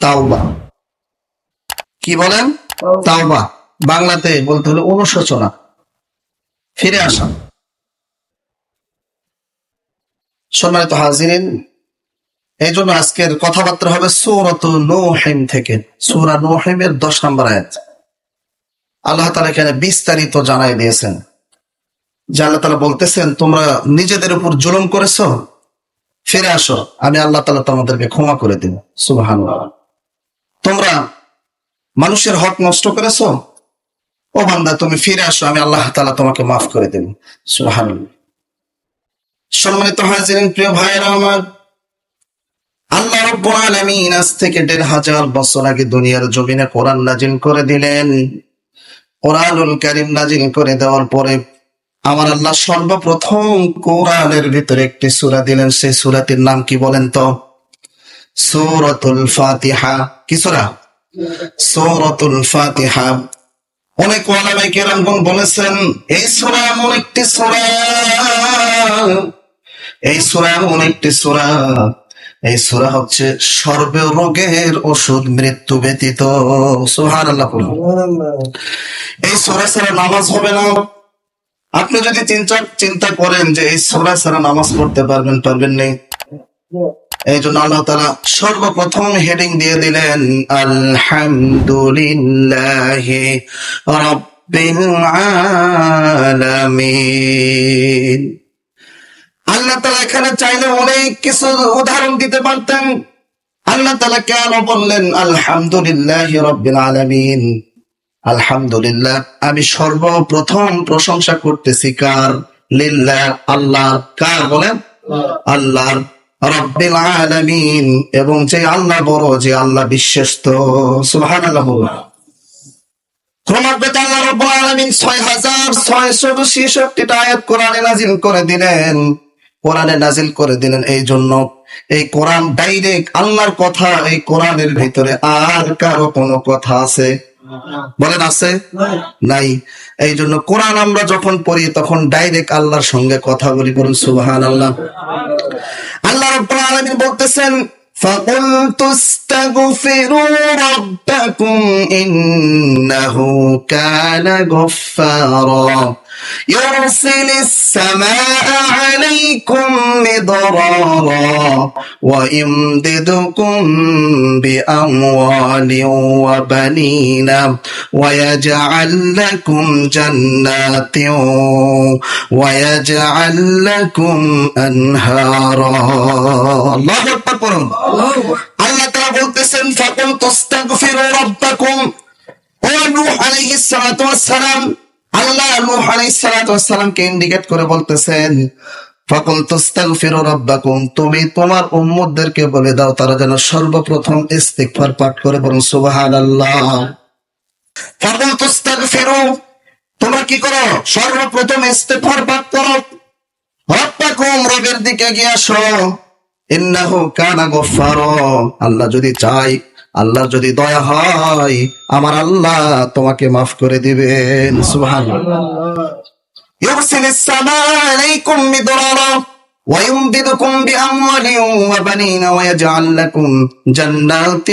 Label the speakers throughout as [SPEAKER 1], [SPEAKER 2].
[SPEAKER 1] তাওবা। কি বলেন? তাওবা। বাংলাতে বলতে হলে অনুশোচনা। ফিরে আসা সম্মানিত হাজিরিন এই জন্য আজকের কথাবার্তা হবে সৌরত নোহেম থেকে। সৌরা নোহেমের দশ নম্বর আয়াত। আল্লাহ তালা এখানে বিস্তারিত জানাই দিয়েছেন। যে আল্লাহ তালা বলতেছেন তোমরা নিজেদের উপর জুলুম করেছ? ফিরে আসো। আমি আল্লাহ তালা তোমাদেরকে ক্ষমা করে দিব। সুবাহান তোমরা মানুষের হক নষ্ট করেছ? ও বান্দা, তুমি ফিরে আসো, আমি আল্লাহ তালা তোমাকে মাফ করে দেব। সুবাহান সম্মানিত হাজিরিন, প্রিয় ভাইয়েরা আমার, আল্লাহ রব্বুল আলামিন আজ থেকে দেড় হাজার বছর আগে দুনিয়ার জমিনে কোরআন নাজিল করে দিলেন। কোরআনুল কারিম নাজিল করে দেওয়ার পরে আমার আল্লাহ সর্বপ্রথম কোরআনের ভিতরে একটি সূরা দিলেন। সেই সূরাটির নাম কি বলেন তো? সূরাতুল ফাতিহা। সূরা? সূরাতুল ফাতিহা। অনেক ওলামাই কেরামগণ বলেছেন, এই সূরা এমন একটি সূরা। এই সূরা এমন একটি সূরা। এই সূরা হচ্ছে ওষুধ মৃত্যু ব্যতীত। সুবহানাল্লাহ বলুন। এই সূরা ছাড়া নামাজ হবে না। আপনি যদি চিন্তা চিন্তা করেন যে এই সূরা ছাড়া নামাজ পড়তে পারবেন পারবেন নেই। এই জন্য আল্লাহ তালা সর্বপ্রথম হেডিং দিয়ে দিলেন আলহামদুলিল্লাহ রব্বিল আলামিন। আল্লাহ তালা এখানে চাইলে অনেক কিছু উদাহরণ দিতে পারতেন। আল্লাহ তালা কেন বললেন আলহামদুলিল্লাহ রব্বিল আলামিন? আলহামদুলিল্লাহ আমি সর্বপ্রথম প্রশংসা করতেছি কার? লিল্লাহ আল্লাহ কার? বলেন। আল্লাহর রব্বিল আলামিন এবং যে আল্লাহ বড়, যে আল্লাহ বিশ্বস্ত। ক্রমাগত আল্লাহ রব্বুল আলামিন আয়াত কোরআনে নাজিল করে দিলেন, কোরআনে নাজিল করে দিলেন এই জন্য এই কোরআন ডাইরেক্ট আল্লাহর কথা, এই কোরআনের ভিতরে আর কারও কোনো কথা আছে বলেন আছে নাই এই জন্য কোরআন আমরা যখন পড়ি তখন ডাইরেক্ট আল্লাহর সঙ্গে কথা বলি বলুন সুবহান আল্লাহ আল্লাহ রাব্বুল আলামিন বলতেছেন فقلت استغفروا ربكم إنه كان غفارا يرسل السماء عليكم مضرارا ويمددكم بأموال وبنين ويجعل لكم جنات ويجعل لكم أنهارا الله أكبر পড়ুন আল্লাহ তাআলা বলতেছেন ফাকুল তাস্তাগফিরু রাব্বাকুম ও নূহ আলাইহিস সালাতু ওয়াস সালাম আল্লাহ নূহ আলাইহিস সালাতু ওয়াস সালামকে ইন্ডিকেট করে বলতেছেন ফাকুল তাস্তাগফিরু রাব্বাকুম তুমি তোমার উম্মতদেরকে বলে দাও, তারা যেন সর্বপ্রথম ইস্তিগফার পাঠ করে বলুন সুবহানাল্লাহ। ফাকুল তাস্তাগফিরু তোমরা কি করো? সর্বপ্রথম ইস্তিগফার পাঠ করো। রব্বাকুম রবের দিকে গিয়ে আসো। ইন্নাহু কানা গফফারা আল্লাহ যদি চাই আল্লাহর যদি দয়া হয় আমার আল্লাহ তোমাকে মাফ করে দিবেন সুবহানাল্লাহ يرسل السماء عليكم مدرارا ويمددكم بأموال وبنين ويجعل لكم جنات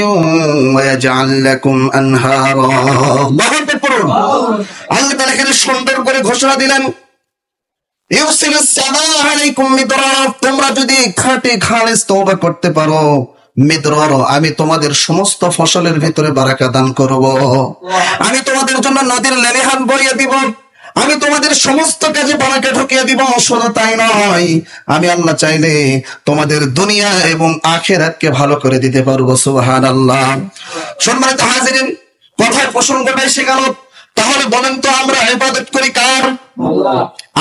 [SPEAKER 1] ويجعل لكم أنهارا الله أكبر পড়ুন। আল্লাহ তাআলা এখানে সুন্দর করে ঘোষণা দিলেন ইউসিলুস সামা আলাইকুম মিদরারা তোমরা যদি খাঁটি খালেস তওবা করতে পারো মিদরার আমি তোমাদের সমস্ত ফসলের ভিতরে বারাকা দান করব। আমি তোমাদের জন্য নদীর লেলিহান বইয়ে দিব। আমি তোমাদের সমস্ত কাজে বারাকা ঢুকিয়ে দিব শুধু তাই নয় আমি আল্লাহ চাইলে তোমাদের দুনিয়া এবং আখের আখেরাতকে ভালো করে দিতে পারব সুবহানাল্লাহ। সম্মানিত হাজিরিন কথার প্রসঙ্গটা এসে গেল। তাহলে বলেন তো আমরা ইবাদত করি কার?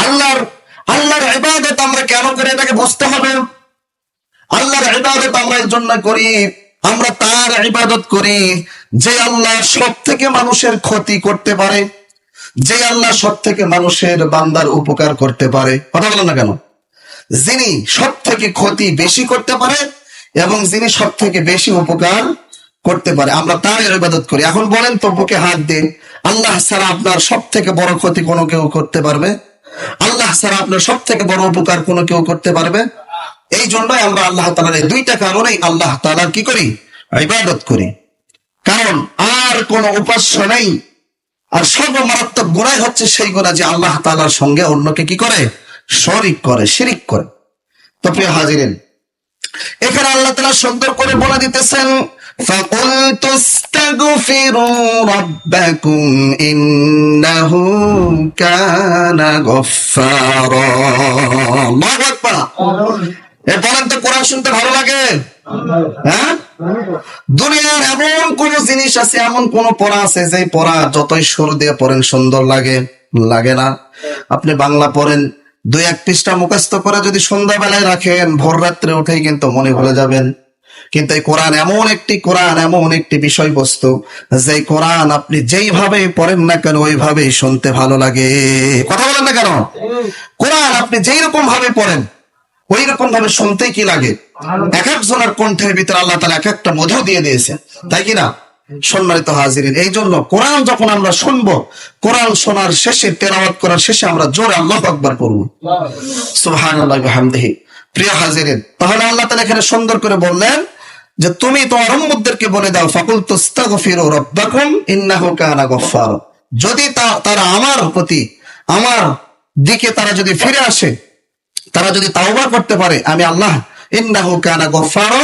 [SPEAKER 1] আল্লাহর আল্লাহর ইবাদত আমরা কেন করে এটাকে বুঝতে হবে? আল্লাহর ইবাদত আমরা এর জন্য করি, আমরা তার ইবাদত করি। যে আল্লাহ সব থেকে মানুষের ক্ষতি করতে পারে, যে আল্লাহ সব থেকে মানুষের বান্দার উপকার করতে পারে, কথা বলো না কেন? যিনি সব থেকে ক্ষতি বেশি করতে পারে এবং যিনি সব থেকে বেশি উপকার করতে পারে, আমরা তার ইবাদত করি। এখন বলেন তো, বুকে হাত দিন আল্লাহ ছাড়া আপনার সব থেকে বড় ক্ষতি কোনো কেউ করতে পারবে? আল্লাহ ছাড়া আপনার সব থেকে বড় উপকার কোনো কেউ করতে পারবে? এই জন্যই আমরা আল্লাহ তালার এই দুইটা কারণেই আল্লাহ তালার কি করি ইবাদত করি কারণ আর কোন উপাস্য নেই আর সর্বমারাত্মক গুণাই হচ্ছে সেই গুণা যে আল্লাহ তাআলার সঙ্গে অন্যকে কি করে শরিক করে শিরিক করে তো প্রিয় হাজিরেন এখানে আল্লাহ তাআলা সুন্দর করে বলে দিতেছেন فَقُلْتُ اسْتَغْفِرُوا رَبَّكُمْ إِنَّهُ كَانَ غَفَّارًا আল্লাহু আকবার এ বলেন তো, কোরআন শুনতে ভালো লাগে? হ্যাঁ? দুনিয়ার এমন কোন জিনিস আছে, এমন কোন পড়া আছে যে পড়া যতই সুর দিয়ে পড়েন সুন্দর লাগে লাগে না। আপনি বাংলা পড়েন, দুই এক পৃষ্ঠা মুখস্থ করে যদি সন্ধ্যাবেলায় রাখেন, ভোর রাত্রে উঠেই কিন্তু মনে ভুলে যাবেন। কিন্তু এই কোরআন এমন একটি কোরআন, এমন একটি বিষয়বস্তু যে কোরআন আপনি যেইভাবে পড়েন না কেন, ওইভাবেই শুনতে ভালো লাগে। কথা বলেন না কেন? কোরআন আপনি যেই রকম ভাবে পড়েন ওই রকম ভাবে শুনতেই কি লাগে? এক একজনের কণ্ঠের ভিতরে আল্লাহ তালা এক একটা মধু দিয়ে দিয়েছেন। তাই কি না? সম্মানিত হাজিরিন এই জন্য কোরআন যখন আমরা শুনব, কোরআন শোনার শেষে, তেলাওয়াত করার শেষে আমরা জোরে আল্লাহ আকবার পড়ব। সুবহানাল্লাহি ওয়া বিহামদিহি। প্রিয় হাজিরিন, তাহলে আল্লাহ তাআলা এখানে সুন্দর করে বললেন যে, তুমি তোমার উম্মতদেরকে বলে দাও ফাকুল তুস্তাগফিরু রাব্বাকুম ইন্নাহু কানা গফফার। যদি তারা আমার প্রতি, আমার দিকে তারা যদি ফিরে আসে তারা যদি তাওবা করতে পারে আমি আল্লাহ ইন্নাহু কানা গফফার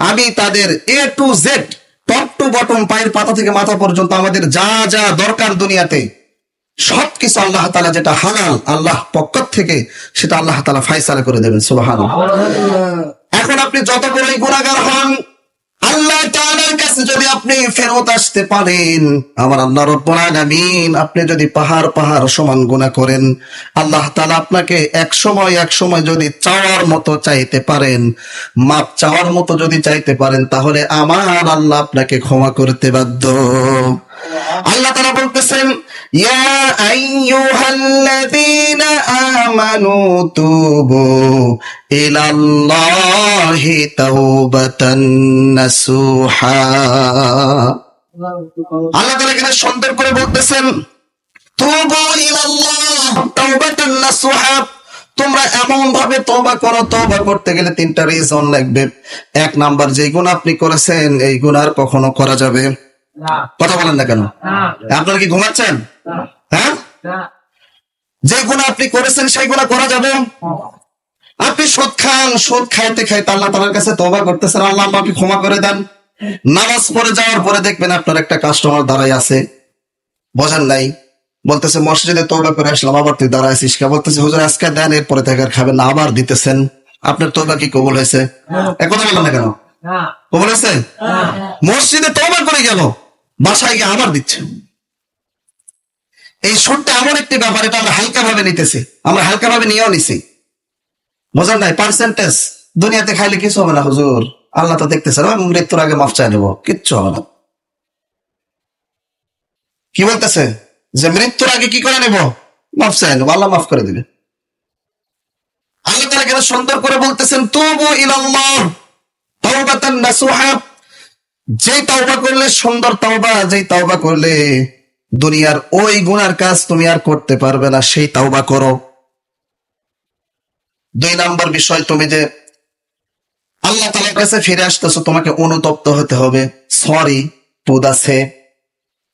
[SPEAKER 1] আমি তাদের A to Z top to bottom পায়ের পাতা থেকে মাথা পর্যন্ত আমাদের যা যা দরকার দুনিয়াতে সবকিছু আল্লাহ তালা যেটা হালাল আল্লাহ পক্ষ থেকে সেটা আল্লাহ তালা ফাইসালা করে দেবেন সুবাহ এখন আপনি যত বড়ই গুণাগার হন আল্লাহ তাআলার কাছে যদি আপনি ফেরত আসতে পারেন, আমার আল্লাহ রব্বুল আপনি যদি পাহাড় পাহাড় সমান গুনাহ করেন, আল্লাহ তাআলা আপনাকে এক সময় এক সময় যদি চাওয়ার মতো চাইতে পারেন, মাপ চাওয়ার মতো যদি চাইতে পারেন, তাহলে আমার আল্লাহ আপনাকে ক্ষমা করতে বাধ্য। আল্লাহ তাআলা বলতেছেন ইয়া আইয়ুহাল্লাযীনা আমানু তুবু ইলাল্লাহি তাওবাতান নাসুহা আল্লাহ তাআলা এখানে সুন্দর করে বলতেছেন তুবু ইলাল্লাহ তাওবাতান নাসুহা। তোমরা এমন ভাবে তওবা করো তওবা করতে গেলে তিনটা রিজন লাগবে। এক নাম্বার যে গুণ আপনি করেছেন এই গুণ আর কখনো করা যাবে কথা বলেন না কেন? আপনারা কি ঘুমাচ্ছেন? হ্যাঁ? যে গুণা আপনি করেছেন সেই গুণা করা যাবে? আপনি সুদ খান সুদ খাইতে খাইতে আল্লাহ তালার কাছে তবা করতেছেন। আল্লাহ আমাকে ক্ষমা করে দেন। নামাজ পড়ে যাওয়ার পরে দেখবেন আপনার একটা কাস্টমার দাঁড়াই আছে। বোঝেন নাই? বলতেছে মসজিদে তবা করে আসলাম আবার তুই দাঁড়াইছিস কে বলতেছে হুজুর আজকে দেন এরপরে থেকে আর খাবেন না। আবার দিতেছেন। আপনার তবা কি কবুল হয়েছে? একথা বলেন না কেন? কবুল হয়েছে? মসজিদে তবা করে গেল বাসায় গিয়ে আবার দিচ্ছে। এই সুরটা এমন একটি ব্যাপার, এটা আমরা হালকা ভাবে নিতেছি। আমরা হালকা ভাবে নিয়েও নিছি। বোঝার নাই? পার্সেন্টেজ দুনিয়াতে খাইলে কিছু হবে না, হুজুর। আল্লাহ তো দেখতেছে না মৃত্যুর আগে মাফ চাই নেব। কিচ্ছু হবে না। কি বলতেছে? যে মৃত্যুর আগে কি করে নেব? মাফ চাই নেব, আল্লাহ মাফ করে দিবে আল্লাহ তারা কেন সুন্দর করে বলতেছেন, তবু ইলাল্লাহ তাওবাতান নাসুহা। যেই তাওবা করলে সুন্দর তাওবা, যেই তাওবা করলে দুনিয়ার ওই গুনার কাজ তুমি আর করতে পারবে না, সেই তাওবা করো। দুই নাম্বার বিষয় তুমি যে আল্লাহ তালার কাছে ফিরে আসতেছো, তোমাকে অনুতপ্ত হতে হবে। সরি পুদ আছে।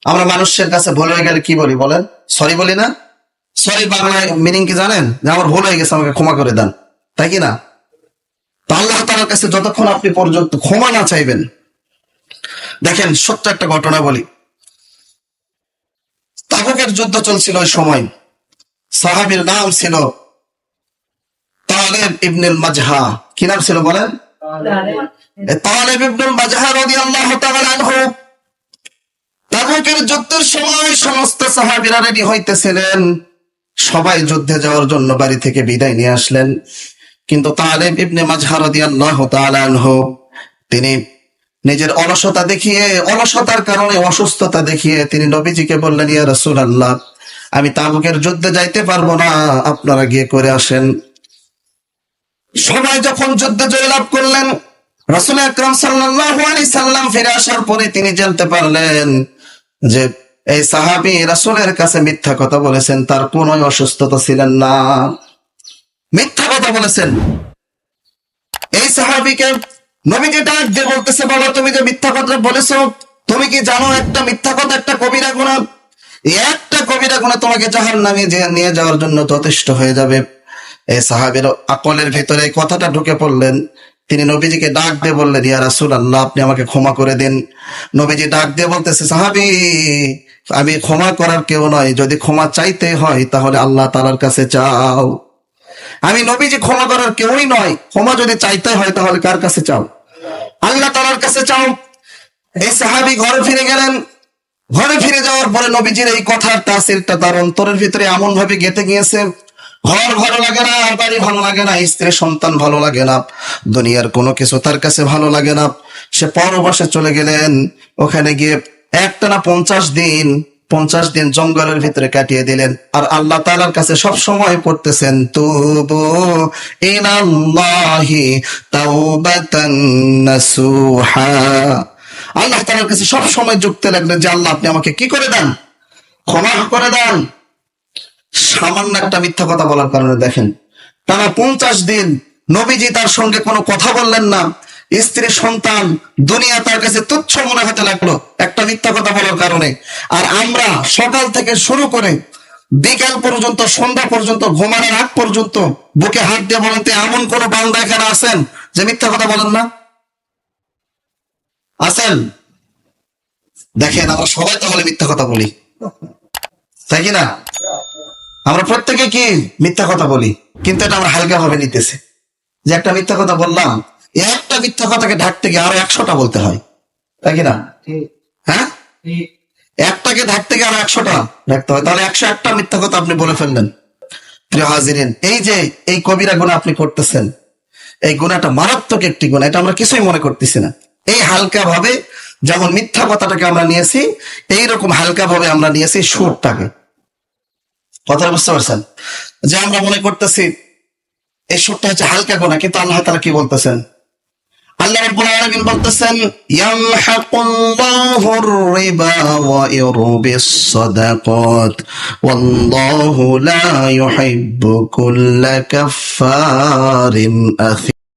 [SPEAKER 1] আমরা মানুষের কাছে ভুল হয়ে গেলে কি বলি বলেন? সরি বলি না? সরি বাংলায় মিনিং কি জানেন? যে আমার ভুল হয়ে গেছে, আমাকে ক্ষমা করে দেন। তাই কি না? তো আল্লাহ তালার কাছে যতক্ষণ আপনি পর্যন্ত ক্ষমা না চাইবেন, দেখেন, সত্য একটা ঘটনা বলি। তাবুকের যুদ্ধ চলছিল ওই সময়। সাহাবীর নাম ছিল তালেব ইবনুল মাজহা। কি নাম ছিল বলেন? তালেব। ইবনুল মাজহা রাদিয়াল্লাহু তাআলা আনহু। তাবুকের যুদ্ধের সময় সমস্ত সাহাবীরা রেডি হইতেছিলেন। সবাই যুদ্ধে যাওয়ার জন্য বাড়ি থেকে বিদায় নিয়ে আসলেন। কিন্তু তালেব ইবনে মাজহা রাদিয়াল্লাহু তাআলা আনহু তিনি নিজের অলসতা দেখিয়ে, অলসতার কারণে অসুস্থতা দেখিয়ে তিনি নবীজিকে বললেন, ইয়া রাসূলুল্লাহ, আমি তাবুকের যুদ্ধে যাইতে পারব না, আপনারা গিয়ে করে আসেন। সবাই যখন যুদ্ধে জয়লাভ করলেন, রাসূল আকরাম সাল্লাম ফিরে আসার পরে তিনি জানতে পারলেন যে এই সাহাবী রাসূলের কাছে মিথ্যা কথা বলেছেন, তার কোনো অসুস্থতা ছিলেন না। মিথ্যা কথা বলেছেন। এই সাহাবীকে নবীকে ডাক দিয়ে বলতেছে, বাবা, তুমি যে মিথ্যা কথা বলেছ, তুমি কি জানো একটা মিথ্যা কথা, একটা কবিরা গুণা একটা কবিরা গুণা তোমাকে জাহার নামে নিয়ে যাওয়ার জন্য যথেষ্ট হয়ে যাবে। এই সাহাবের আকলের ভেতরে এই কথাটা ঢুকে পড়লেন। তিনি নবীজিকে ডাক দিয়ে বললেন, ইয়া রাসূল আল্লাহ আপনি আমাকে ক্ষমা করে দিন। নবীজি ডাক দিয়ে বলতেছে, সাহাবি, আমি ক্ষমা করার কেউ নয়। যদি ক্ষমা চাইতে হয়, তাহলে আল্লাহ তাআলার কাছে চাও। আমি নবীজি ক্ষমা করার কেউই নয়। ক্ষমা যদি চাইতে হয়, তাহলে কার কাছে চাও? আল্লাহ তাআলার কাছে চাও। এই সাহাবি ঘরে ফিরে গেলেন। ঘরে ফিরে যাওয়ার পরে নবীজির এই কথার তাসিরটা তার অন্তরের ভিতরে এমন ভাবে গেঁথে গিয়েছে, ঘর ভালো লাগে না বাড়ি ভালো লাগে না, স্ত্রী, সন্তান ভালো লাগে না, দুনিয়ার কোনো কিছু তার কাছে ভালো লাগে না। সে পরবাসে চলে গেলেন। ওখানে গিয়ে একটা না পঞ্চাশ দিন পঞ্চাশ দিন জঙ্গলের ভিতরে কাটিয়ে দিলেন। আর আল্লাহ তালার কাছে সব সময় পড়তেছেন, তুবু ইনাল্লাহি নাসুহা। আল্লাহ তালার কাছে সব সময় যুক্তে লাগলেন যে, আল্লাহ, আপনি আমাকে কি করে দেন? ক্ষমা করে দেন। সামান্য একটা মিথ্যা কথা বলার কারণে দেখেন, টানা পঞ্চাশ দিন নবীজি তার সঙ্গে কোনো কথা বললেন না। স্ত্রী সন্তান দুনিয়া তার কাছে তুচ্ছ মনে হতে লাগল একটা মিথ্যা কথা বলার কারণে। আর আমরা সকাল থেকে শুরু করে বিকাল পর্যন্ত, সন্ধ্যা পর্যন্ত, ঘুমানোর আগ পর্যন্ত বুকে হাত দিয়ে বলেন তো এমন কোন বান্দা এখানে আছেন যে মিথ্যা কথা বলেন না? আছেন? দেখেন, আমরা সবাই তাহলে মিথ্যা কথা বলি। তাই কি না? আমরা প্রত্যেকে কি মিথ্যা কথা বলি? কিন্তু এটা আমরা হালকা ভাবে নিতেছে। যে একটা মিথ্যা কথা বললাম একটা মিথ্যা কথাকে ঢাকতে গিয়ে আরও একশোটা বলতে হয়। তাই কি না? হ্যাঁ? একটাকে ঢাকতে গিয়ে আরও একশোটা ঢাকতে হয়। তাহলে একশো একটা মিথ্যা কথা আপনি বলে ফেললেন। প্রিয় হাজিরিন এই যে এই কবিরা গুণা আপনি করতেছেন এই গুণাটা মারাত্মক একটি গুণা এটা আমরা কিছুই মনে করতেছি না। এই হালকা ভাবে যেমন মিথ্যা কথাটাকে আমরা নিয়েছি এইরকম হালকা ভাবে আমরা নিয়েছি সুরটাকে। কথাটা বুঝতে পারছেন? যে আমরা মনে করতেছি এই সুরটা হচ্ছে হালকা গোনা কিন্তু আল্লাহ তারা কি বলতেছেন? আল্লাহ রাব্বুল আলামিন বলতেছেন ইয়ামহাকুল্লাহুর রিবা ওয়া ইউরবিস সাদাকাত ওয়াল্লাহু লা ইউহিব্বু কুল্লা কাফফারিন আথিম